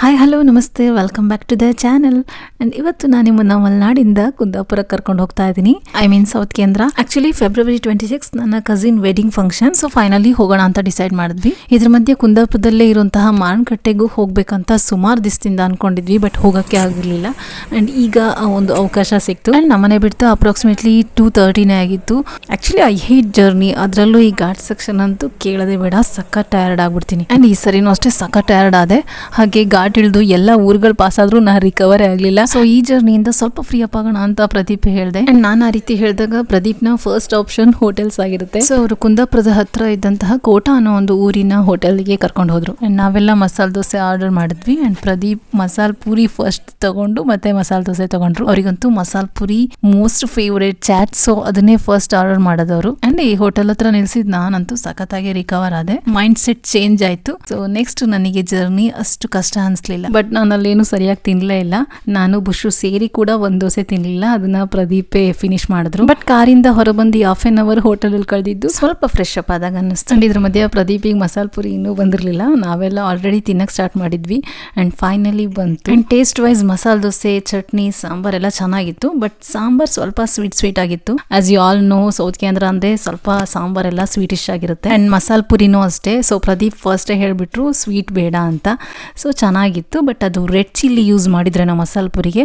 Hi hello ನಮಸ್ತೆ. Welcome back to the channel and ಇವತ್ತು ನಾನು ನಿಮ್ಮನ್ನ ಮಲೆನಾಡಿಂದ ಕುಂದಾಪುರ ಕರ್ಕೊಂಡು ಹೋಗ್ತಾ ಇದ್ದೀನಿ. ಐ ಮೀನ್ ಸೌತ್ ಕೇಂದ್ರ ಆಕ್ಚುಲಿ ಫೆಬ್ರವರಿ ಟ್ವೆಂಟಿ ಸಿಕ್ಸ್ ನನ್ನ cousin wedding function so finally ಹೋಗೋಣ ಅಂತ ಡಿಸೈಡ್ ಮಾಡಿದ್ವಿ. ಇದ್ರ ಮಧ್ಯೆ ಕುಂದಾಪುರದಲ್ಲೇ ಇರುವಂತಹ ಮಾರುಕಟ್ಟೆಗೂ ಹೋಗಬೇಕಂತ ಸುಮಾರು ದಿವಸದಿಂದ ಅನ್ಕೊಂಡಿದ್ವಿ ಬಟ್ ಹೋಗಕ್ಕೆ ಆಗಿರಲಿಲ್ಲ. ಅಂಡ್ ಈಗ ಒಂದು ಅವಕಾಶ ಸಿಕ್ತು. ಅಂಡ್ ನಮ್ಮನೆ ಬಿಡ್ತು ಅಪ್ರಾಕ್ಸಿಮೇಟ್ಲಿ ಟೂ ತರ್ಟಿನೇ ಆಗಿತ್ತು. ಆ್ಯಕ್ಚುಲಿ ಐ ಹೇಟ್ ಜರ್ನಿ ಅದರಲ್ಲೂ ಈ ಘಾಟ್ ಸೆಕ್ಷನ್ ಅಂತೂ ಕೇಳೋದೇ ಬೇಡ. ಸಕ್ಕ ಟಯರ್ಡ್ ಆಗ್ಬಿಡ್ತೀನಿ. ಅಂಡ್ ಈ ಸರಿನೂ ಅಷ್ಟೇ ಸಕ್ಕ ಟಯರ್ಡ್ ಆದೆ. ಹಾಗೆ ಘಾಟ್ ಇಳಿದು ಎಲ್ಲ ಊರುಗಳು ಪಾಸ್ ಆದ್ರೂ ನಾ ರಿಕವರ್ ಆಗಲಿಲ್ಲ. ಸೊ ಈ ಜರ್ನಿಯಿಂದ ಸ್ವಲ್ಪ ಫ್ರೀ ಅಪ್ ಆಗೋಣ ಅಂತ ಪ್ರದೀಪ್ ಹೇಳಿದೆ. ಅಂಡ್ ನಾನು ಆ ರೀತಿ ಹೇಳಿದಾಗ ಪ್ರದೀಪ್ನ ಫಸ್ಟ್ ಆಪ್ಷನ್ ಹೋಟೆಲ್ಸ್ ಆಗಿರುತ್ತೆ. ಸೊ ಅವರು ಕುಂದಾಪುರದ ಹತ್ರ ಇದ್ದಂತಹ ಕೋಟಾ ಅನ್ನೋ ಒಂದು ಊರಿನ ಹೋಟೆಲ್ಗೆ ಕರ್ಕೊಂಡು ಹೋದ್ರು. ಅಂಡ್ ನಾವೆಲ್ಲ ಮಸಾಲೆ ದೋಸೆ ಆರ್ಡರ್ ಮಾಡಿದ್ವಿ ಅಂಡ್ ಪ್ರದೀಪ್ ಮಸಾಲ ಪೂರಿ ಫಸ್ಟ್ ತಗೊಂಡು ಮತ್ತೆ ಮಸಾಲೆ ದೋಸೆ ತಗೊಂಡ್ರು. ಅವರಿಗಂತೂ masala puri most favourite chaat so ಅದನ್ನೇ ಫಸ್ಟ್ ಆರ್ಡರ್ ಮಾಡೋದವರು. ಅಂಡ್ ಈ ಹೋಟೆಲ್ ಹತ್ರ ನಿಲ್ಸಿದ್ ನಾನಂತೂ ಸಖತ್ತಾಗಿ ರಿಕವರ್ ಆದೆ. ಮೈಂಡ್ ಸೆಟ್ ಚೇಂಜ್ ಆಯ್ತು. ಸೊ ನೆಕ್ಸ್ಟ್ ನನಗೆ ಜರ್ನಿ ಅಷ್ಟು ಕಷ್ಟ ಅನ್ಸ್ಲಿಲ್ಲ ಬಟ್ ನಾನು ಅಲ್ಲೇನು ಸರಿಯಾಗಿ ತಿನ್ಲೇ ಇಲ್ಲ. ನಾನು ಬುಷು ಸೇರಿ ಕೂಡ ಒಂದು ದೋಸೆ ತಿನ್ಲಿಲ್ಲ. ಅದನ್ನ ಪ್ರದೀಪೇ ಫಿನಿಶ್ ಮಾಡಿದ್ರು. ಬಟ್ ಕಾರಿಂದ ಹೊರಬಂದು ಹಾಫ್ ಆನ್ ಅವರ್ ಹೋಟೆಲ್ ಅಲ್ಲಿ ಕಳೆದಿದ್ದು ಸ್ವಲ್ಪ ಫ್ರೆಶ್ ಅಪ್ ಆದಾಗ ಅನ್ನಿಸ್ತು. ಅಂಡ್ ಇದ್ರ ಮಧ್ಯೆ ಪ್ರದೀಪಿಗೆ ಮಸಾಲ ಪುರಿ ಇನ್ನೂ ಬಂದಿರಲಿಲ್ಲ. ನಾವೆಲ್ಲ ಆಲ್ರೆಡಿ ತಿನ್ನಕ್ಕೆ ಸ್ಟಾರ್ಟ್ ಮಾಡಿದ್ವಿ. ಅಂಡ್ ಫೈನಲಿ ಬಂತು. And taste wise masala dosa chutney sambar ಎಲ್ಲ ಚೆನ್ನಾಗಿತ್ತು. ಬಟ್ ಸಾಂಬಾರ್ ಸ್ವಲ್ಪ ಸ್ವೀಟ್ ಸ್ವೀಟ್ ಆಗಿತ್ತು. As you all know south ಕೇಂದ್ರ ಅಂದ್ರೆ ಸ್ವಲ್ಪ ಸಾಂಬಾರ್ ಎಲ್ಲ ಸ್ವೀಟಿಶ್ ಆಗಿರುತ್ತೆ. ಅಂಡ್ ಮಸಾಲ ಪುರಿನೂ ಅಷ್ಟೇ. ಸೊ ಪ್ರದೀಪ್ ಫಸ್ಟ್ ಹೇಳ್ಬಿಟ್ರು ಸ್ವೀಟ್ ಬೇಡ ಅಂತ. ಸೊ ಚೆನ್ನಾಗಿತ್ತು ಬಟ್ ಅದು ರೆಡ್ ಚಿಲ್ಲಿ ಯೂಸ್ ಮಾಡಿದ್ರೆ ನಾವು ಮಸಾಲೆ ಪುರಿಗೆ.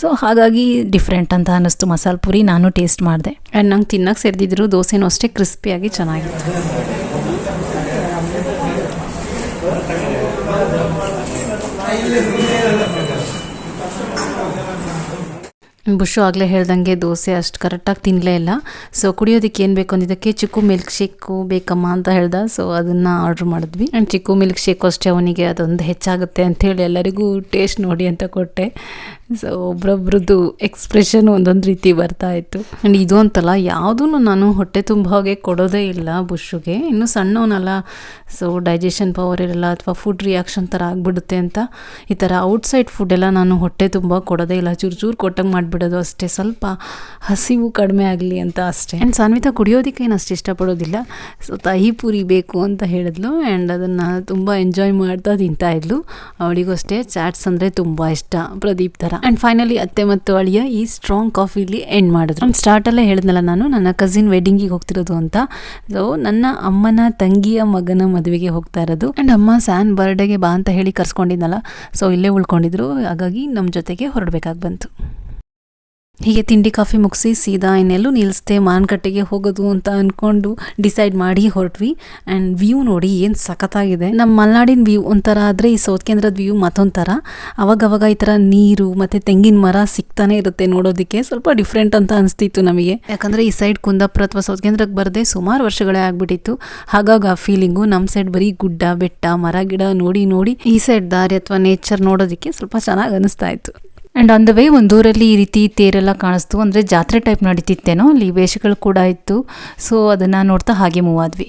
ಸೊ ಹಾಗಾಗಿ ಡಿಫ್ರೆಂಟ್ ಅಂತ ಅನ್ನಿಸ್ತು ಮಸಾಲೆ ಪುರಿ, ನಾನು ಟೇಸ್ಟ್ ಮಾಡಿದೆ. ಆ್ಯಂಡ್ ನಂಗೆ ತಿನ್ನಕ್ಕೆ ಸೇರಿದ್ರು ದೋಸೆನೂ ಅಷ್ಟೇ ಕ್ರಿಸ್ಪಿಯಾಗಿ ಚೆನ್ನಾಗಿತ್ತು. ಬುಷು ಆಗಲೇ ಹೇಳ್ದಂಗೆ ದೋಸೆ ಅಷ್ಟು ಕರೆಕ್ಟಾಗಿ ತಿನ್ನಲೇ ಇಲ್ಲ. ಸೊ ಕುಡಿಯೋದಕ್ಕೆ ಏನು ಬೇಕು ಅಂದಿದ್ದಕ್ಕೆ ಚಿಕ್ಕು ಮಿಲ್ಕ್ ಶೇಕು ಬೇಕಮ್ಮ ಅಂತ ಹೇಳ್ದ. ಸೊ ಅದನ್ನು ಆರ್ಡ್ರ್ ಮಾಡಿದ್ವಿ. ಆ್ಯಂಡ್ ಚಿಕ್ಕು ಮಿಲ್ಕ್ ಶೇಕು ಅಷ್ಟೇ ಅವನಿಗೆ ಅದೊಂದು ಹೆಚ್ಚಾಗುತ್ತೆ ಅಂಥೇಳಿ ಎಲ್ಲರಿಗೂ ಟೇಸ್ಟ್ ನೋಡಿ ಅಂತ ಕೊಟ್ಟೆ. ಸೊ ಒಬ್ರೊಬ್ರದ್ದು ಎಕ್ಸ್ಪ್ರೆಷನ್ ಒಂದೊಂದು ರೀತಿ ಬರ್ತಾ ಇತ್ತು. ಆ್ಯಂಡ್ ಇದು ಅಂತಲ್ಲ ಯಾವುದೂ ನಾನು ಹೊಟ್ಟೆ ತುಂಬ ಹಾಗೆ ಕೊಡೋದೇ ಇಲ್ಲ ಬುಷ್ಗೆ ಇನ್ನು ಸಣ್ಣವನಲ್ಲ ಸೊ ಡೈಜೆಷನ್ ಪವರ್ ಇರಲ್ಲ ಅಥವಾ ಫುಡ್ ರಿಯಾಕ್ಷನ್ ಥರ ಆಗಿಬಿಡುತ್ತೆ ಅಂತ ಈ ಥರ ಔಟ್ಸೈಡ್ ಫುಡ್ ಎಲ್ಲ ನಾನು ಹೊಟ್ಟೆ ತುಂಬ ಕೊಡೋದೇ ಇಲ್ಲ. ಚೂರು ಚೂರು ಕೊಟ್ಟಂಗೆ ಮಾಡಿಬಿಡೋದು ಅಷ್ಟೇ. ಸ್ವಲ್ಪ ಹಸಿವು ಕಡಿಮೆ ಆಗಲಿ ಅಂತ ಅಷ್ಟೇ. ಆ್ಯಂಡ್ ಸಾನ್ವಿತ ಕುಡಿಯೋದಕ್ಕೆ ಏನು ಅಷ್ಟು ಇಷ್ಟಪಡೋದಿಲ್ಲ. ಸೊ ತಾಯಿ ಪೂರಿ ಬೇಕು ಅಂತ ಹೇಳಿದ್ಲು. ಆ್ಯಂಡ್ ಅದನ್ನು ತುಂಬ ಎಂಜಾಯ್ ಮಾಡ್ತಾ ತಿಂತಾಯಿದ್ಲು ಅವಳಿಗೂ ಅಷ್ಟೇ ಚಾಟ್ಸ್ ಅಂದರೆ ತುಂಬ ಇಷ್ಟ. ಪ್ರದೀಪ್ ಥರ. ಆ್ಯಂಡ್ ಫೈನಲಿ ಅತ್ತೆ ಮತ್ತು ಅಳಿಯ ಈ ಸ್ಟ್ರಾಂಗ್ ಕಾಫಿಲಿ ಎಂಡ್ ಮಾಡಿದ್ರು. ಸ್ಟಾರ್ಟ್ ಸ್ಟಾರ್ಟಲ್ಲೇ ಹೇಳಿದ್ನಲ್ಲ ನಾನು, ನನ್ನ ಕಸಿನ್ ವೆಡ್ಡಿಂಗಿಗೆ ಹೋಗ್ತಿರೋದು ಅಂತ. ಸೊ ನನ್ನ ಅಮ್ಮನ ತಂಗಿಯ ಮಗನ ಮದುವೆಗೆ ಹೋಗ್ತಾ ಇರೋದು. ಆ್ಯಂಡ್ ಅಮ್ಮ ಸ್ಯಾನ್ ಬರ್ಡೇಗೆ ಬಾ ಅಂತ ಹೇಳಿ ಕರ್ಸ್ಕೊಂಡಿದ್ನಲ್ಲ. ಸೊ ಇಲ್ಲೇ ಉಳ್ಕೊಂಡಿದ್ರು. ಹಾಗಾಗಿ ನಮ್ಮ ಜೊತೆಗೆ ಹೊರಡ್ಬೇಕಾಗಿ ಬಂತು. ಹೀಗೆ ತಿಂಡಿ ಕಾಫಿ ಮುಗಿಸಿ ಸೀದಾ ಇನ್ನೆಲ್ಲೂ ನಿಲ್ಲಿಸ್ದೆ ಮಾರುಕಟ್ಟೆಗೆ ಹೋಗೋದು ಅಂತ ಅಂದ್ಕೊಂಡು ಡಿಸೈಡ್ ಮಾಡಿ ಹೊರಟ್ವಿ. ಆ್ಯಂಡ್ ವ್ಯೂ ನೋಡಿ ಏನು ಸಖತ್ತಾಗಿದೆ. ನಮ್ಮ ಮಲೆನಾಡಿನ ವ್ಯೂ ಒಂಥರ ಆದರೆ ಈ ಸೌತ್ ಕೇಂದ್ರದ ವ್ಯೂ ಮತ್ತೊಂಥರ. ಅವಾಗವಾಗ ಈ ಥರ ನೀರು ಮತ್ತು ತೆಂಗಿನ ಮರ ಸಿಗ್ತಾನೆ ಇರುತ್ತೆ ನೋಡೋದಕ್ಕೆ. ಸ್ವಲ್ಪ ಡಿಫ್ರೆಂಟ್ ಅಂತ ಅನಿಸ್ತಿತ್ತು ನಮಗೆ. ಯಾಕಂದರೆ ಈ ಸೈಡ್ ಕುಂದಾಪುರ ಅಥವಾ ಸೌತ್ ಕೇಂದ್ರಕ್ಕೆ ಬರದೆ ಸುಮಾರು ವರ್ಷಗಳೇ ಆಗಿಬಿಟ್ಟಿತ್ತು. ಹಾಗಾಗಿ ಆ ಫೀಲಿಂಗು ನಮ್ಮ ಸೈಡ್ ಬರೀ ಗುಡ್ಡ, ಬೆಟ್ಟ, ಮರ, ಗಿಡ ನೋಡಿ ನೋಡಿ ಈ ಸೈಡ್ ದಾರಿ ಅಥವಾ ನೇಚರ್ ನೋಡೋದಕ್ಕೆ ಸ್ವಲ್ಪ ಚೆನ್ನಾಗಿ ಅನಿಸ್ತಾ ಇತ್ತು. ಆ್ಯಂಡ್ ಆನ್ ದ ವೇ ಒಂದು ಊರಲ್ಲಿ ಈ ರೀತಿ ತೇರೆಲ್ಲ ಕಾಣಿಸ್ತು. ಅಂದರೆ ಜಾತ್ರೆ ಟೈಪ್ ನಡೀತಿತ್ತೇನೋ, ಅಲ್ಲಿ ವೇಷಗಳು ಕೂಡ ಇತ್ತು. ಸೊ ಅದನ್ನು ನೋಡ್ತಾ ಹಾಗೆ ಮೂವ್ ಆದ್ವಿ.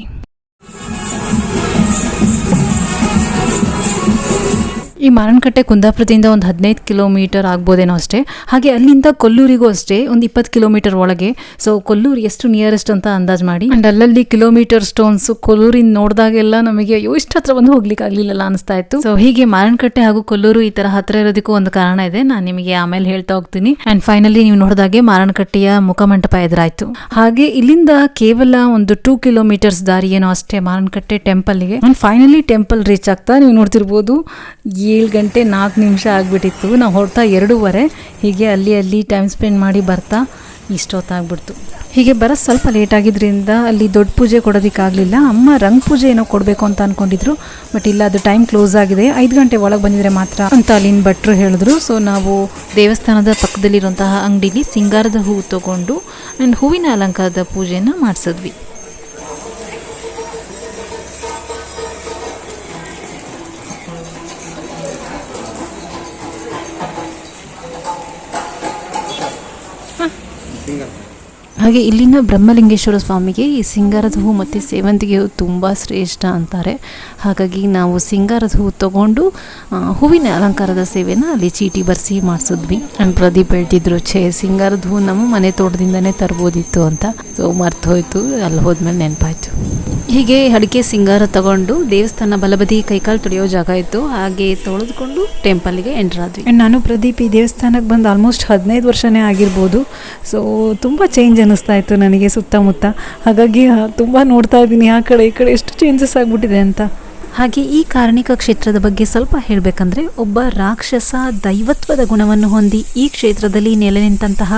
ಈ ಮಾರಣಕಟ್ಟೆ ಕುಂದಾಪುರದಿಂದ ಒಂದು ಹದಿನೈದು ಕಿಲೋಮೀಟರ್ ಆಗ್ಬೋದೇನೋ ಅಷ್ಟೇ. ಹಾಗೆ ಅಲ್ಲಿಂದ ಕೊಲ್ಲೂರಿಗೂ ಅಷ್ಟೇ ಒಂದು ಇಪ್ಪತ್ತು ಕಿಲೋಮೀಟರ್ ಒಳಗೆ. ಸೊ ಕೊಲ್ಲೂರು ಎಷ್ಟು ನಿಯರೆಸ್ಟ್ ಅಂತ ಅಂದಾಜು ಮಾಡಿ. ಆ್ಯಂಡ್ ಅಲ್ಲಲ್ಲಿ ಕಿಲೋಮೀಟರ್ ಸ್ಟೋನ್ಸ್ ಕೊಲ್ಲೂರಿಂದ ನೋಡಿದಾಗೆಲ್ಲ ನಮಗೆ, ಅಯ್ಯೋ, ಇಷ್ಟು ಹತ್ರ ಬಂದು ಹೋಗ್ಲಿಕ್ಕೆ ಆಗಲಿಲ್ಲ ಅನಿಸ್ತಾ ಇತ್ತು. ಸೊ ಹೀಗೆ ಮಾರಣಕಟ್ಟೆ ಹಾಗೂ ಕೊಲ್ಲೂರು ಈ ಥರ ಹತ್ರ ಇರೋದಕ್ಕೂ ಒಂದು ಕಾರಣ ಇದೆ. ನಾನು ನಿಮಗೆ ಆಮೇಲೆ ಹೇಳ್ತಾ ಹೋಗ್ತೀನಿ. ಆ್ಯಂಡ್ ಫೈನಲಿ ನೀವು ನೋಡಿದಾಗೆ ಮಾರಣಕಟ್ಟೆಯ ಮುಖಮಂಟಪ ಎದುರಾಯಿತು. ಹಾಗೆ ಇಲ್ಲಿಂದ ಕೇವಲ ಒಂದು ಟೂ ಕಿಲೋಮೀಟರ್ಸ್ ದಾರಿ ಏನೋ ಅಷ್ಟೇ ಮಾರನಕಟ್ಟೆ ಟೆಂಪಲ್ಗೆ ಆ್ಯಂಡ್ ಫೈನಲಿ ಟೆಂಪಲ್ ರೀಚ್ ಆಗ್ತಾ ನೀವು ನೋಡ್ತಿರ್ಬೋದು. ಏಳು ಗಂಟೆ ನಾಲ್ಕು ನಿಮಿಷ ಆಗಿಬಿಟ್ಟಿತ್ತು. ನಾವು ಹೊರಡ್ತಾ ಎರಡೂವರೆ. ಹೀಗೆ ಅಲ್ಲಿ ಅಲ್ಲಿ ಟೈಮ್ ಸ್ಪೆಂಡ್ ಮಾಡಿ ಬರ್ತಾ ಇಷ್ಟೊತ್ತಾಗ್ಬಿಡ್ತು. ಹೀಗೆ ಬರೋ ಸ್ವಲ್ಪ ಲೇಟ್ ಆಗಿದ್ರಿಂದ ಅಲ್ಲಿ ದೊಡ್ಡ ಪೂಜೆ ಕೊಡೋದಕ್ಕಾಗಲಿಲ್ಲ. ಅಮ್ಮ ರಂಗ್ ಪೂಜೆ ಏನೋ ಕೊಡಬೇಕು ಅಂತ ಅಂದ್ಕೊಂಡಿದ್ರು ಬಟ್ ಇಲ್ಲ, ಅದು ಟೈಮ್ ಕ್ಲೋಸ್ ಆಗಿದೆ. ಐದು ಗಂಟೆ ಒಳಗೆ ಬಂದಿದ್ರೆ ಮಾತ್ರ ಅಂತ ಅಲ್ಲಿನ ಭಟ್ರು ಹೇಳಿದ್ರು. ಸೊ ನಾವು ದೇವಸ್ಥಾನದ ಪಕ್ಕದಲ್ಲಿರುವಂತಹ ಅಂಗಡಿಲಿ ಸಿಂಗಾರದ ಹೂವು ತಗೊಂಡು ಆ್ಯಂಡ್ ಹೂವಿನ ಅಲಂಕಾರದ ಪೂಜೆಯನ್ನು ಮಾಡಿಸಿದ್ವಿ. ಹಾಗೆ ಇಲ್ಲಿನ ಬ್ರಹ್ಮಲಿಂಗೇಶ್ವರ ಸ್ವಾಮಿಗೆ ಈ ಸಿಂಗಾರದ ಹೂ ಮತ್ತು ಸೇವಂತಿಗೆ ಹೂ ತುಂಬ ಶ್ರೇಷ್ಠ ಅಂತಾರೆ. ಹಾಗಾಗಿ ನಾವು ಸಿಂಗಾರದ ಹೂ ತಗೊಂಡು ಹೂವಿನ ಅಲಂಕಾರದ ಸೇವೆನ ಅಲ್ಲಿ ಚೀಟಿ ಬರೆಸಿ ಮಾಡಿಸಿದ್ವಿ. ಆ್ಯಂಡ್ ಪ್ರದೀಪ್ ಹೇಳ್ತಿದ್ರು, ಛೇ, ಸಿಂಗಾರದ ಹೂ ನಮ್ಮ ಮನೆ ತೋಟದಿಂದನೇ ತರ್ಬೋದಿತ್ತು ಅಂತ. ಸೊ ಮರ್ತು ಹೋಯ್ತು, ಅಲ್ಲಿ ಹೋದ್ಮೇಲೆ ನೆನಪಾಯ್ತು. ಹೀಗೆ ಅಡಿಕೆ ಸಿಂಗಾರ ತಗೊಂಡು ದೇವಸ್ಥಾನ ಬಲಬದಿ ಕೈಕಾಲು ತೊಳೆಯೋ ಜಾಗ ಇತ್ತು. ಹಾಗೆ ತೊಳೆದುಕೊಂಡು ಟೆಂಪಲ್ಗೆ ಎಂಟರ್ ಆದ್ವಿ. ನಾನು ಪ್ರದೀಪ್ ಈ ದೇವಸ್ಥಾನಕ್ಕೆ ಬಂದು ಆಲ್ಮೋಸ್ಟ್ ಹದಿನೈದು ವರ್ಷನೇ ಆಗಿರ್ಬೋದು. ಸೊ ತುಂಬ ಚೇಂಜ್ ಅನ್ನಿಸ್ತಾ ಇತ್ತು ನನಗೆ ಸುತ್ತಮುತ್ತ. ಹಾಗಾಗಿ ತುಂಬ ನೋಡ್ತಾ ಇದ್ದೀನಿ. ಆ ಕಡೆ ಈ ಕಡೆ ಎಷ್ಟು ಚೇಂಜಸ್ ಆಗಿಬಿಟ್ಟಿದೆ ಅಂತ. ಹಾಗೆ ಈ ಕಾರ್ಣಿಕ ಕ್ಷೇತ್ರದ ಬಗ್ಗೆ ಸ್ವಲ್ಪ ಹೇಳಬೇಕಂದ್ರೆ ಒಬ್ಬ ರಾಕ್ಷಸ ದೈವತ್ವದ ಗುಣವನ್ನು ಹೊಂದಿ ಈ ಕ್ಷೇತ್ರದಲ್ಲಿ ನೆಲೆ ನಿಂತಹ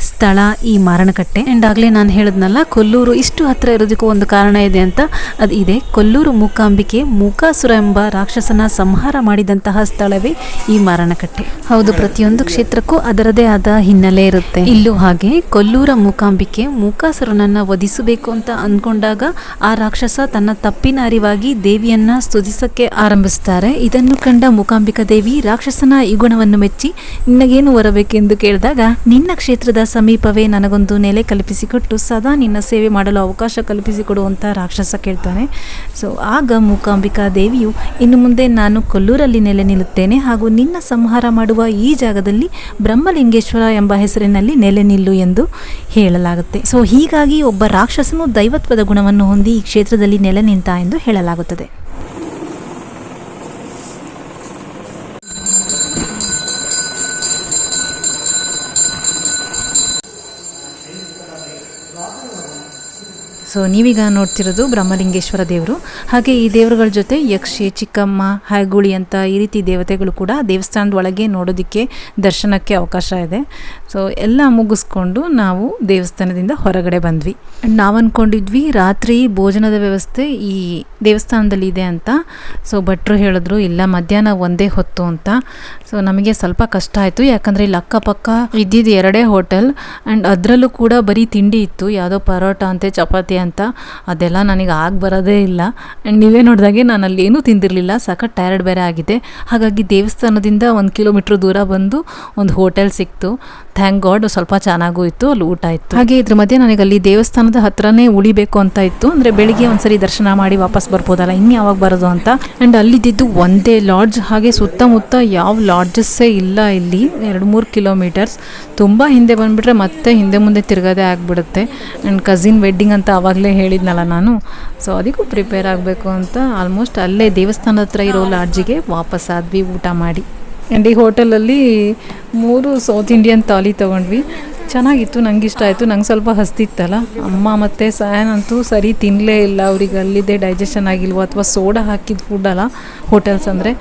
ಸ್ಥಳ ಈ ಮಾರಣಕಟ್ಟೆ. ಆ್ಯಂಡ್ ಆಗಲೇ ನಾನು ಹೇಳಿದ್ನಲ್ಲ ಕೊಲ್ಲೂರು ಇಷ್ಟು ಹತ್ತಿರ ಇರೋದಕ್ಕೂ ಒಂದು ಕಾರಣ ಇದೆ ಅಂತ. ಅದು ಇದೆ ಕೊಲ್ಲೂರು ಮೂಕಾಂಬಿಕೆ ಮೂಕಾಸುರ ಎಂಬ ರಾಕ್ಷಸನ ಸಂಹಾರ ಮಾಡಿದಂತಹ ಸ್ಥಳವೇ ಈ ಮಾರಣಕಟ್ಟೆ. ಹೌದು ಪ್ರತಿಯೊಂದು ಕ್ಷೇತ್ರಕ್ಕೂ ಅದರದೇ ಆದ ಹಿನ್ನೆಲೆ ಇರುತ್ತೆ. ಇಲ್ಲೂ ಹಾಗೆ ಕೊಲ್ಲೂರ ಮೂಕಾಂಬಿಕೆ ಮೂಕಾಸುರನನ್ನ ವಧಿಸಬೇಕು ಅಂತ ಅಂದ್ಕೊಂಡಾಗ ಆ ರಾಕ್ಷಸ ತನ್ನ ತಪ್ಪಿನ ಅರಿವಾಗಿ ದೇವಿಯನ್ನ ಸ್ತುತಿಸಕ್ಕೆ ಆರಂಭಿಸ್ತಾರೆ ಇದನ್ನು ಕಂಡ ಮೂಕಾಂಬಿಕಾ ದೇವಿ ರಾಕ್ಷಸನ ಈ ಗುಣವನ್ನು ಮೆಚ್ಚಿ, ನಿನಗೇನು ಬರಬೇಕೆಂದು ಕೇಳಿದಾಗ, ನಿನ್ನ ಕ್ಷೇತ್ರದ ಸಮೀಪವೇ ನನಗೊಂದು ನೆಲೆ ಕಲ್ಪಿಸಿಕೊಟ್ಟು, ಸದಾ ನಿನ್ನ ಸೇವೆ ಮಾಡಲು ಅವಕಾಶ ಕಲ್ಪಿಸಿಕೊಡು ಅಂತ ರಾಕ್ಷಸ ಕೇಳ್ತಾನೆ. ಸೊ ಆಗ ಮೂಕಾಂಬಿಕಾ ದೇವಿಯು, ಇನ್ನು ಮುಂದೆ ನಾನು ಕೊಲ್ಲೂರಲ್ಲಿ ನೆಲೆ ನಿಲ್ಲುತ್ತೇನೆ ಹಾಗೂ ನಿನ್ನ ಸಂಹಾರ ಮಾಡುವ ಈ ಜಾಗದಲ್ಲಿ ಬ್ರಹ್ಮಲಿಂಗೇಶ್ವರ ಎಂಬ ಹೆಸರಿನಲ್ಲಿ ನೆಲೆ ನಿಲ್ಲು ಎಂದು ಹೇಳಲಾಗುತ್ತೆ. ಸೊ ಹೀಗಾಗಿ ಒಬ್ಬ ರಾಕ್ಷಸನು ದೈವತ್ವದ ಗುಣವನ್ನು ಹೊಂದಿ ಈ ಕ್ಷೇತ್ರದಲ್ಲಿ ನೆಲೆ ನಿಂತ ಎಂದು ಹೇಳಲಾಗುತ್ತದೆ. ಸೊ ನೀವೀಗ ನೋಡ್ತಿರೋದು ಬ್ರಹ್ಮಲಿಂಗೇಶ್ವರ ದೇವರು. ಹಾಗೆ ಈ ದೇವರುಗಳ ಜೊತೆ ಯಕ್ಷಿ, ಚಿಕ್ಕಮ್ಮ, ಹಾಗುಳಿ ಅಂತ ಈ ರೀತಿ ದೇವತೆಗಳು ಕೂಡ ದೇವಸ್ಥಾನದ ಒಳಗೆ ನೋಡೋದಕ್ಕೆ ದರ್ಶನಕ್ಕೆ ಅವಕಾಶ ಇದೆ. ಸೊ ಎಲ್ಲ ಮುಗಿಸ್ಕೊಂಡು ನಾವು ದೇವಸ್ಥಾನದಿಂದ ಹೊರಗಡೆ ಬಂದ್ವಿ. ನಾವು ಅಂದ್ಕೊಂಡಿದ್ವಿ ರಾತ್ರಿ ಭೋಜನದ ವ್ಯವಸ್ಥೆ ಈ ದೇವಸ್ಥಾನದಲ್ಲಿ ಇದೆ ಅಂತ. ಸೊ ಭಟ್ರು ಹೇಳಿದ್ರು, ಇಲ್ಲ, ಮಧ್ಯಾಹ್ನ ಒಂದೇ ಹೊತ್ತು ಅಂತ. ಸೊ ನಮಗೆ ಸ್ವಲ್ಪ ಕಷ್ಟ ಆಯಿತು. ಯಾಕಂದರೆ ಇಲ್ಲಿ ಅಕ್ಕಪಕ್ಕ ಇದ್ದಿದ್ದು ಎರಡೇ ಹೋಟೆಲ್. ಆ್ಯಂಡ್ ಅದರಲ್ಲೂ ಕೂಡ ಬರೀ ತಿಂಡಿ ಇತ್ತು. ಯಾವುದೋ ಪರೋಟ ಅಂತೆ, ಚಪಾತಿ ಅಂತ. ಅದೆಲ್ಲ ನನಗೆ ಆಗಿ ಬರೋದೇ ಇಲ್ಲ. ಆ್ಯಂಡ್ ನೀವೇ ನೋಡಿದಾಗೆ ನಾನು ಅಲ್ಲಿ ಏನೂ ತಿಂದಿರಲಿಲ್ಲ. ಸಖತ್ ಟಯರ್ಡ್ ಬೇರೆ ಆಗಿದೆ. ಹಾಗಾಗಿ ದೇವಸ್ಥಾನದಿಂದ ಒಂದು ಕಿಲೋಮೀಟ್ರ್ ದೂರ ಬಂದು ಒಂದು ಹೋಟೆಲ್ ಸಿಕ್ತು. ಥ್ಯಾಂಕ್ ಗಾಡ್ ಸ್ವಲ್ಪ ಚೆನ್ನಾಗೂ ಇತ್ತು, ಅಲ್ಲಿ ಊಟ ಇತ್ತು. ಹಾಗೆ ಇದ್ರ ಮಧ್ಯೆ ನನಗೆ ಅಲ್ಲಿ ದೇವಸ್ಥಾನದ ಹತ್ರನೇ ಉಳಿಬೇಕು ಅಂತ ಇತ್ತು. ಅಂದರೆ ಬೆಳಿಗ್ಗೆ ಒಂದ್ಸರಿ ದರ್ಶನ ಮಾಡಿ ವಾಪಸ್ ಬರ್ಬೋದಲ್ಲ ಇನ್ನು ಯಾವಾಗ ಬರೋದು ಅಂತ. ಆ್ಯಂಡ್ ಅಲ್ಲಿದ್ದು ಒಂದೇ ಲಾಡ್ಜ್ ಹಾಗೆ ಸುತ್ತಮುತ್ತ ಯಾವ ಲಾಡ್ಜಸ್ಸೇ ಇಲ್ಲ ಇಲ್ಲಿ. ಎರಡು ಮೂರು ಕಿಲೋಮೀಟರ್ಸ್ ತುಂಬ ಹಿಂದೆ ಬಂದುಬಿಟ್ರೆ ಮತ್ತೆ ಹಿಂದೆ ಮುಂದೆ ತಿರ್ಗೋದೇ ಆಗಿಬಿಡುತ್ತೆ. ಆ್ಯಂಡ್ ಕಸಿನ್ ವೆಡ್ಡಿಂಗ್ ಅಂತ ಆವಾಗಲೇ ಹೇಳಿದ್ನಲ್ಲ ನಾನು. ಸೊ ಅದಕ್ಕೂ ಪ್ರಿಪೇರ್ ಆಗಬೇಕು ಅಂತ ಆಲ್ಮೋಸ್ಟ್ ಅಲ್ಲೇ ದೇವಸ್ಥಾನದ ಹತ್ರ ಇರೋ ಲಾಡ್ಜಿಗೆ ವಾಪಸ್ ಆದ್ವಿ ಊಟ ಮಾಡಿ. ಆ್ಯಂಡ್ ಈ ಹೋಟೆಲಲ್ಲಿ ಮೂರು ಸೌತ್ ಇಂಡಿಯನ್ ಥಾಲಿ ತೊಗೊಂಡ್ವಿ. ಚೆನ್ನಾಗಿತ್ತು ನಂಗೆ ಇಷ್ಟ ಆಯಿತು. ನಂಗೆ ಸ್ವಲ್ಪ ಹಸ್ತಿತ್ತಲ್ಲ. ಅಮ್ಮ ಮತ್ತು ಅಂತೂ ಸರಿ ತಿನ್ನಲೇ ಇಲ್ಲ. ಅವ್ರಿಗೆ ಅಲ್ಲಿದ್ದೇ ಡೈಜೆಷನ್ ಆಗಿಲ್ವೋ ಅಥವಾ ಸೋಡಾ ಹಾಕಿದ ಫುಡ್ ಅಲ್ಲ ಹೋಟೆಲ್ಸ್ ಅಂದರೆ.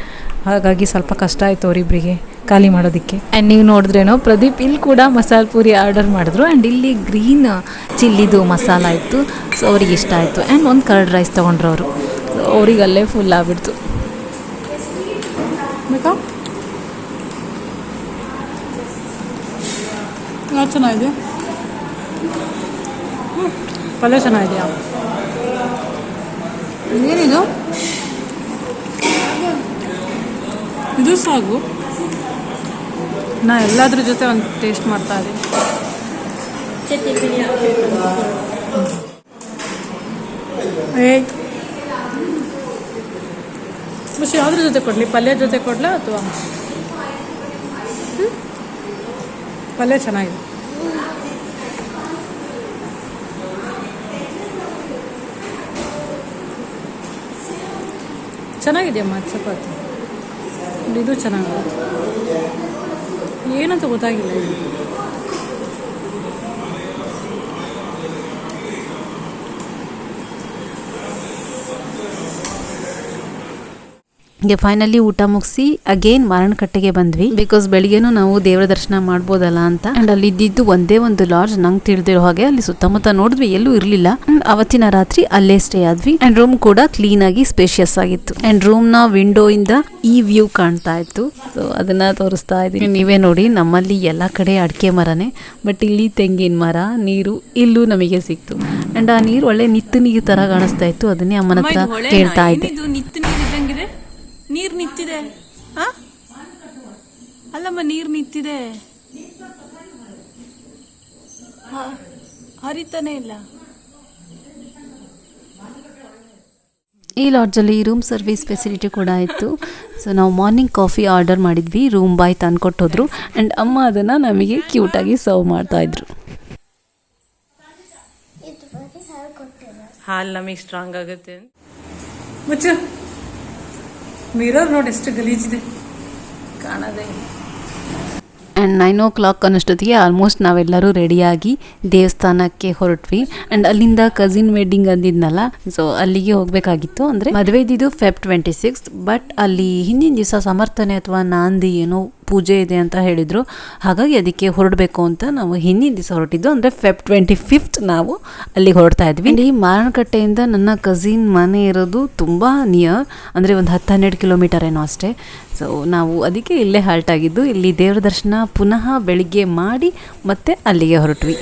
ಹಾಗಾಗಿ ಸ್ವಲ್ಪ ಕಷ್ಟ ಆಯಿತು ಅವರಿಬ್ಬರಿಗೆ ಖಾಲಿ ಮಾಡೋದಕ್ಕೆ. ಆ್ಯಂಡ್ ನೀವು ನೋಡಿದ್ರೇನೋ, ಪ್ರದೀಪ್ ಇಲ್ಲಿ ಕೂಡ ಮಸಾಲೆ ಪೂರಿ ಆರ್ಡರ್ ಮಾಡಿದ್ರು. ಆ್ಯಂಡ್ ಇಲ್ಲಿ ಗ್ರೀನ್ ಚಿಲ್ಲಿದು ಮಸಾಲ ಇತ್ತು. ಸೊ ಅವ್ರಿಗೆ ಇಷ್ಟ ಆಯಿತು. ಆ್ಯಂಡ್ ಒಂದು ಕರ್ಡ್ ರೈಸ್ ತೊಗೊಂಡ್ರು ಅವರು. ಅವ್ರಿಗೆ ಅಲ್ಲೇ ಫುಲ್ ಆಗಿಬಿಡ್ತು ಬೇಕಾ ಯಾವ್ದು ಚೆನ್ನಾಗಿದೆ? ಪಲ್ಯ ಚೆನ್ನಾಗಿದೆಯಾ? ಏನಿದು? ಇದು ಸಾಗು. ನಾ ಎಲ್ಲದ್ರ ಜೊತೆ ಒಂದು ಟೇಸ್ಟ್ ಮಾಡ್ತಾ ಇದ್ದೀನಿ. ಬಸ್ ಯಾವ್ದ್ರ ಜೊತೆ ಕೊಡಲಿ? ಪಲ್ಯ ಜೊತೆ ಕೊಡ್ಲಾ ಅಥವಾ? ಪಲ್ಯ ಚೆನ್ನಾಗಿದೆ. ಚೆನ್ನಾಗಿದೆಯಮ್ಮ ಚಪಾತಿ ಇದು ಚೆನ್ನಾಗಿದೆ ಏನಂತ ಗೊತ್ತಾಗಿಲ್ಲ. ಹೀಗೆ ಫೈನಲಿ ಊಟ ಮುಗಿಸಿ ಅಗೇನ್ ಮಾರಣಕಟ್ಟೆಗೆ ಬಂದ್ವಿ. ಬಿಕಾಸ್ ಬೆಳಿಗ್ಗೆನೂ ನಾವು ದೇವರ ದರ್ಶನ ಮಾಡ್ಬೋದಲ್ಲ ಅಂತ. ಅಂಡ್ ಅಲ್ಲಿ ಇದ್ದಿದ್ದು ಒಂದೇ ಒಂದು ಲಾಡ್ಜ್ ನಂಗೆ ತಿಳಿದಿರೋ ಹಾಗೆ ಅಲ್ಲಿ ಸುತ್ತಮುತ್ತ ನೋಡಿದ್ವಿ ಎಲ್ಲೂ ಇರಲಿಲ್ಲ. ಅಂಡ್ ಅವತ್ತಿನ ರಾತ್ರಿ ಅಲ್ಲೇ ಸ್ಟೇ ಆದ್ವಿ. ಅಂಡ್ ರೂಮ್ ಕೂಡ ಕ್ಲೀನ್ ಆಗಿ ಸ್ಪೇಷಿಯಸ್ ಆಗಿತ್ತು. ಅಂಡ್ ರೂಮ್ನ ವಿಂಡೋ ಇಂದ ಈ ವ್ಯೂ ಕಾಣ್ತಾ ಇತ್ತು. ಸೊ ಅದನ್ನ ತೋರಿಸ್ತಾ ಇದ್ದೀನಿ. ನೀವೇ ನೋಡಿ ನಮ್ಮಲ್ಲಿ ಎಲ್ಲ ಕಡೆ ಅಡಿಕೆ ಮರನೇ. ಬಟ್ ಇಲ್ಲಿ ತೆಂಗಿನ ಮರ ನೀರು ಇಲ್ಲೂ ನಮಗೆ ಸಿಕ್ತು. ಅಂಡ್ ಆ ನೀರು ಒಳ್ಳೆ ನಿತ್ತು ನೀರು ತರ ಕಾಣಿಸ್ತಾ ಇತ್ತು. ಅದನ್ನೇ ಅಮ್ಮನ ಹತ್ರ ಕೇಳ್ತಾ ಇದ್ದೆ. ನೀರು ನಿಂತಿದೆ? ಅಲ್ಲಮ್ಮ ನೀರ್ ನಿಂತಿದೆ. ಹ- ಹರಿತಾನೆ ಇಲ್ಲ. ಈ ಲಾಡ್ಜಲ್ಲಿ ರೂಮ್ ಸರ್ವಿಸ್ ಫೆಸಿಲಿಟಿ ಕೂಡ ಇತ್ತು. ಸೊ ನಾವು ಮಾರ್ನಿಂಗ್ ಕಾಫಿ ಆರ್ಡರ್ ಮಾಡಿದ್ವಿ. ರೂಮ್ ಬಾಯ್ ತಂದು ಕೊಟ್ಟೋದ್ರು ಆ್ಯಂಡ್ ಅಮ್ಮ ಅದನ್ನು ನಮಗೆ ಕ್ಯೂಟಾಗಿ ಸರ್ವ್ ಮಾಡ್ತಾಯಿದ್ರು. ಹಾಲು ನಮಗೆ ಸ್ಟ್ರಾಂಗ್ ಆಗುತ್ತೆ ಮುಚ್ಚು. ಮಿರರ್ ನೋಡಿ ಎಷ್ಟು ಗಲೀಜಿದೆ. ಕಾಣದೇ. ಆ್ಯಂಡ್ ನೈನ್ ಓ ಕ್ಲಾಕ್ ಅನ್ನೋಷ್ಟೊತ್ತಿಗೆ ಆಲ್ಮೋಸ್ಟ್ ನಾವೆಲ್ಲರೂ ರೆಡಿಯಾಗಿ ದೇವಸ್ಥಾನಕ್ಕೆ ಹೊರಟ್ವಿ. ಆ್ಯಂಡ್ ಅಲ್ಲಿಂದ ಕಸಿನ್ ವೆಡ್ಡಿಂಗ್ ಅಂದಿದ್ನಲ್ಲ ಸೊ ಅಲ್ಲಿಗೆ ಹೋಗಬೇಕಾಗಿತ್ತು. ಅಂದರೆ ಮದುವೆ ಇದ್ದಿದ್ದು ಫೆಬ್ ಟ್ವೆಂಟಿ ಸಿಕ್ಸ್ ಬಟ್ ಅಲ್ಲಿ ಹಿಂದಿನ ದಿವಸ ಸಮರ್ಥನೆ ಅಥವಾ ನಾಂದಿ ಏನೋ ಪೂಜೆ ಇದೆ ಅಂತ ಹೇಳಿದರು. ಹಾಗಾಗಿ ಅದಕ್ಕೆ ಹೊರಡಬೇಕು ಅಂತ ನಾವು ಹಿಂದಿನ ದಿವಸ ಹೊರಟಿದ್ದು. ಅಂದರೆ ಫೆಬ್ ಟ್ವೆಂಟಿ ಫಿಫ್ತ್ ನಾವು ಅಲ್ಲಿಗೆ ಹೊರಡ್ತಾ ಇದ್ವಿ. ಈ ಮಾರಣಕಟ್ಟೆಯಿಂದ ನನ್ನ ಕಸಿನ್ ಮನೆ ಇರೋದು ತುಂಬ ನಿಯರ್ ಅಂದರೆ ಒಂದು ಹತ್ತು ಹನ್ನೆರಡು ಕಿಲೋಮೀಟರ್ ಏನೋ ಅಷ್ಟೇ. ಸೊ ನಾವು ಅದಕ್ಕೆ ಇಲ್ಲೇ ಹಾಲ್ಟ್ ಆಗಿದ್ದು. ಇಲ್ಲಿ ದೇವರ ದರ್ಶನ ಪುನಃ ಬೆಳಿಗ್ಗೆ ಮಾಡಿ ಮತ್ತೆ ಅಲ್ಲಿಗೆ ಹೊರಟ್ವಿ.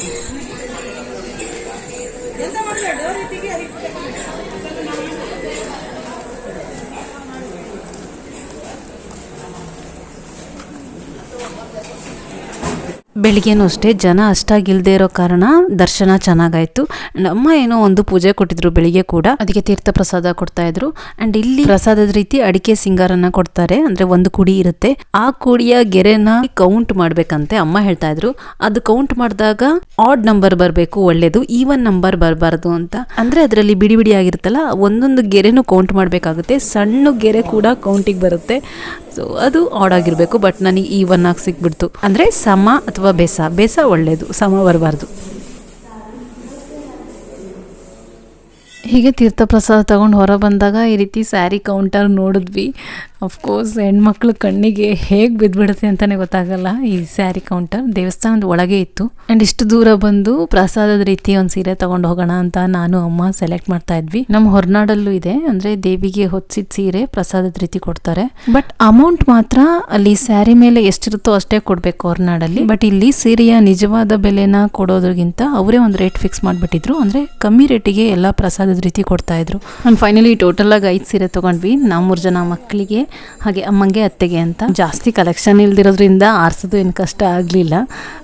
ಬೆಳಿಗ್ಗೆನೂ ಅಷ್ಟೇ, ಜನ ಅಷ್ಟಾಗಿಲ್ದೇ ಇರೋ ಕಾರಣ ದರ್ಶನ ಚೆನ್ನಾಗಾಯ್ತು. ಅಂಡ್ ಅಮ್ಮ ಏನೋ ಒಂದು ಪೂಜೆ ಕೊಟ್ಟಿದ್ರು ಬೆಳಿಗ್ಗೆ ಕೂಡ, ಅದಕ್ಕೆ ತೀರ್ಥ ಪ್ರಸಾದ ಕೊಡ್ತಾ ಇದ್ರು. ಅಂಡ್ ಇಲ್ಲಿ ಪ್ರಸಾದದ ರೀತಿ ಅಡಿಕೆ ಸಿಂಗಾರನ್ನ ಕೊಡ್ತಾರೆ, ಅಂದ್ರೆ ಒಂದು ಕುಡಿ ಇರುತ್ತೆ. ಆ ಕುಡಿಯ ಗೆರೆನ ಕೌಂಟ್ ಮಾಡ್ಬೇಕಂತೆ ಅಮ್ಮ ಹೇಳ್ತಾ ಇದ್ರು. ಅದು ಕೌಂಟ್ ಮಾಡಿದಾಗ ಆಡ್ ನಂಬರ್ ಬರಬೇಕು, ಒಳ್ಳೇದು ಈವನ್ ನಂಬರ್ ಬರಬಾರ್ದು ಅಂತ. ಅಂದ್ರೆ ಅದರಲ್ಲಿ ಬಿಡಿ ಬಿಡಿ ಆಗಿರುತ್ತಲ್ಲ, ಒಂದೊಂದು ಗೆರೆನೂ ಕೌಂಟ್ ಮಾಡಬೇಕಾಗುತ್ತೆ. ಸಣ್ಣ ಗೆರೆ ಕೂಡ ಕೌಂಟಿಗೆ ಬರುತ್ತೆ. ಸೊ ಅದು ಆಡ್ ಆಗಿರಬೇಕು ಬಟ್ ನನಗೆ ಈವನ್ ಆಗಿ ಸಿಕ್ಬಿಡ್ತು ಅಂದ್ರೆ ಸಮ ಅಥವಾ ಬೇಸ ಬೇಸ ಒಳ್ಳೇದು, ಸಮ ಬರಬಾರ್ದು. ಹೀಗೆ ತೀರ್ಥ ಪ್ರಸಾದ ತಗೊಂಡು ಹೊರ ಬಂದಾಗ ಈ ರೀತಿ ಸ್ಯಾರಿ ಕೌಂಟರ್ ನೋಡಿದ್ವಿ. ಅಫ್ಕೋರ್ಸ್ ಹೆಣ್ಮಕ್ಳು ಕಣ್ಣಿಗೆ ಹೇಗೆ ಬಿದ್ದುಬಿಡುತ್ತೆ ಅಂತಲೇ ಗೊತ್ತಾಗಲ್ಲ. ಈ ಸ್ಯಾರಿ ಕೌಂಟರ್ ದೇವಸ್ಥಾನದ ಒಳಗೆ ಇತ್ತು. ಆ್ಯಂಡ್ ಇಷ್ಟು ದೂರ ಬಂದು ಪ್ರಸಾದದ ರೀತಿ ಒಂದು ಸೀರೆ ತೊಗೊಂಡು ಹೋಗೋಣ ಅಂತ ನಾನು, ಅಮ್ಮ ಸೆಲೆಕ್ಟ್ ಮಾಡ್ತಾ ಇದ್ವಿ. ನಮ್ಮ ಹೊರನಾಡಲ್ಲೂ ಇದೆ. ಅಂದರೆ ದೇವಿಗೆ ಹೊತ್ತಿದ ಸೀರೆ ಪ್ರಸಾದದ ರೀತಿ ಕೊಡ್ತಾರೆ. ಬಟ್ ಅಮೌಂಟ್ ಮಾತ್ರ ಅಲ್ಲಿ ಸ್ಯಾರಿ ಮೇಲೆ ಎಷ್ಟಿರುತ್ತೋ ಅಷ್ಟೇ ಕೊಡಬೇಕು ಹೊರನಾಡಲ್ಲಿ. ಬಟ್ ಇಲ್ಲಿ ಸೀರೆಯ ನಿಜವಾದ ಬೆಲೆನ ಕೊಡೋದ್ರಿಗಿಂತ ಅವರೇ ಒಂದು ರೇಟ್ ಫಿಕ್ಸ್ ಮಾಡಿಬಿಟ್ಟಿದ್ರು. ಅಂದರೆ ಕಮ್ಮಿ ರೇಟಿಗೆ ಎಲ್ಲ ಪ್ರಸಾದದ ರೀತಿ ಕೊಡ್ತಾ ಇದ್ರು. ನಾನು ಫೈನಲಿ ಟೋಟಲಾಗಿ ಐದು ಸೀರೆ ತೊಗೊಂಡ್ವಿ. ನಾವು ಮೂರು ಜನ ಮಕ್ಕಳಿಗೆ. ಹಾಗೆ ಅಮ್ಮಂಗೆ ಅತ್ತೆಗೆ ಅಂತ ಜಾಸ್ತಿ ಕಲೆಕ್ಷನ್ ಇಲ್ದಿರೋದ್ರಿಂದ ಆರಿಸೋದು ಏನು ಕಷ್ಟ ಆಗಲಿಲ್ಲ.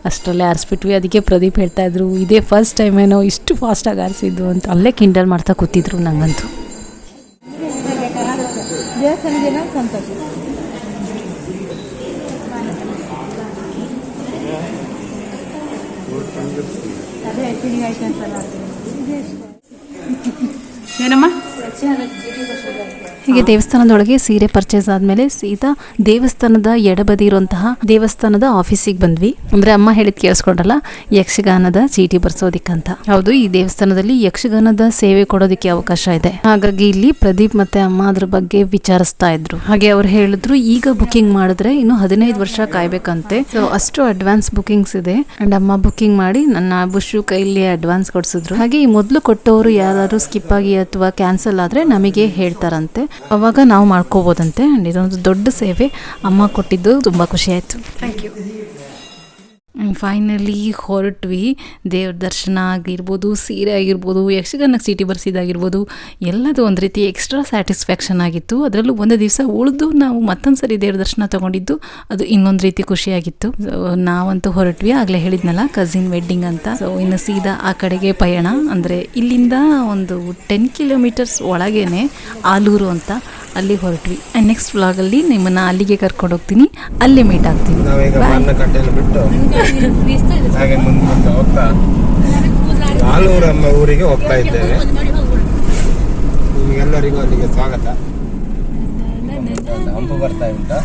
ಅಷ್ಟರಲ್ಲೇ ಆರಿಸ್ಬಿಟ್ವಿ. ಅದಕ್ಕೆ ಪ್ರದೀಪ್ ಹೇಳ್ತಾ ಇದ್ರು ಇದೇ ಫಸ್ಟ್ ಟೈಮ್ ಏನೋ ಇಷ್ಟು ಫಾಸ್ಟಾಗಿ ಆರಿಸಿದ್ದು ಅಂತ. ಅಲ್ಲೇ ಕಿಂಡಲ್ ಮಾಡ್ತಾ ಕೂತಿದ್ರು ನಂಗಂತೂ. ಏನಮ್ಮ? ಹೀಗೆ ದೇವಸ್ಥಾನದೊಳಗೆ ಸೀರೆ ಪರ್ಚೇಸ್ ಆದ್ಮೇಲೆ ಸೀತಾ ದೇವಸ್ಥಾನದ ಎಡಬದಿ ಇರುವಂತಹ ದೇವಸ್ಥಾನದ ಆಫೀಸಿಗೆ ಬಂದ್ವಿ. ಅಂದ್ರೆ ಅಮ್ಮ ಹೇಳಿದ್ ಕೇಳಿಸ್ಕೊಂಡಲ್ಲ ಯಕ್ಷಗಾನದ ಚೀಟಿ ಬರ್ಸೋದಿಕ್ಕಂತ. ಹೌದು ಈ ದೇವಸ್ಥಾನದಲ್ಲಿ ಯಕ್ಷಗಾನದ ಸೇವೆ ಕೊಡೋದಿಕ್ಕೆ ಅವಕಾಶ ಇದೆ. ಹಾಗಾಗಿ ಇಲ್ಲಿ ಪ್ರದೀಪ್ ಮತ್ತೆ ಅಮ್ಮ ಅದ್ರ ಬಗ್ಗೆ ವಿಚಾರಿಸ್ತಾ ಇದ್ರು. ಹಾಗೆ ಅವ್ರು ಹೇಳಿದ್ರು ಈಗ ಬುಕಿಂಗ್ ಮಾಡಿದ್ರೆ ಇನ್ನು ಹದಿನೈದು ವರ್ಷ ಕಾಯ್ಬೇಕಂತೆ. ಸೊ ಅಷ್ಟು ಅಡ್ವಾನ್ಸ್ ಬುಕಿಂಗ್ಸ್ ಇದೆ. ಅಂಡ್ ಅಮ್ಮ ಬುಕಿಂಗ್ ಮಾಡಿ ನನ್ನ ಬುಷು ಕೈಲಿ ಅಡ್ವಾನ್ಸ್ ಕೊಡಿಸಿದ್ರು. ಹಾಗೆ ಈ ಮೊದಲು ಕೊಟ್ಟವರು ಯಾರಾದ್ರೂ ಸ್ಕಿಪ್ ಆಗಿ ಅಥವಾ ಕ್ಯಾನ್ಸಲ್ ಆದ್ರೆ ನಮಗೆ ಹೇಳ್ತಾರಂತೆ. ಅವಾಗ ನಾವು ಮಾಡ್ಕೋಬೋದಂತೆ. ಇದೊಂದು ದೊಡ್ಡ ಸೇವೆ. ಅಮ್ಮ ಕೊಟ್ಟಿದ್ದು ತುಂಬಾ ಖುಷಿ ಆಯ್ತು. ಫೈನಲಿ ಹೊರಟ್ವಿ. ದೇವ್ರ ದರ್ಶನ ಆಗಿರ್ಬೋದು ಸೀರೆ ಆಗಿರ್ಬೋದು ಯಕ್ಷಗಾನಕ್ಕೆ ಸಿಟಿ ಬರ್ಸಿದಾಗಿರ್ಬೋದು ಎಲ್ಲದು ಒಂದು ರೀತಿ ಎಕ್ಸ್ಟ್ರಾ ಸ್ಯಾಟಿಸ್ಫ್ಯಾಕ್ಷನ್ ಆಗಿತ್ತು. ಅದರಲ್ಲೂ ಒಂದು ದಿವಸ ಉಳಿದು ನಾವು ಮತ್ತೊಂದು ಸರಿ ದೇವ್ರ ದರ್ಶನ ತೊಗೊಂಡಿದ್ದು ಅದು ಇನ್ನೊಂದು ರೀತಿ ಖುಷಿಯಾಗಿತ್ತು. ನಾವಂತೂ ಹೊರಟ್ವಿ. ಆಗಲೇ ಹೇಳಿದ್ನಲ್ಲ ಕಸಿನ್ ವೆಡ್ಡಿಂಗ್ ಅಂತ. ಸೊ ಇನ್ನು ಸೀದಾ ಆ ಕಡೆಗೆ ಪಯಣ. ಅಂದರೆ ಇಲ್ಲಿಂದ ಒಂದು ಟೆನ್ ಕಿಲೋಮೀಟರ್ಸ್ ಒಳಗೇನೆ ಆಲೂರು ಅಂತ ಅಲ್ಲಿ ಹೊರಟ್ವಿ. ಆ್ಯಂಡ್ ನೆಕ್ಸ್ಟ್ ವ್ಲಾಗಲ್ಲಿ ನಿಮ್ಮನ್ನು ಅಲ್ಲಿಗೆ ಕರ್ಕೊಂಡು ಹೋಗ್ತೀನಿ ಅಲ್ಲಿ ಮೀಟ್ ಆಗ್ತೀನಿ. ಹಾಗೆ ಮುಂದೆ ಮುಂದೆ ಹೋಗ್ತಾ ಆಲೂರಮ್ಮ ಊರಿಗೆ ಹೋಗ್ತಾ ಇದ್ದೇವೆ. ನಿಮಗೆಲ್ಲರಿಗೂ ಅಲ್ಲಿಗೆ ಸ್ವಾಗತ. ಹಂಪು ಬರ್ತಾ ಉಂಟಾ?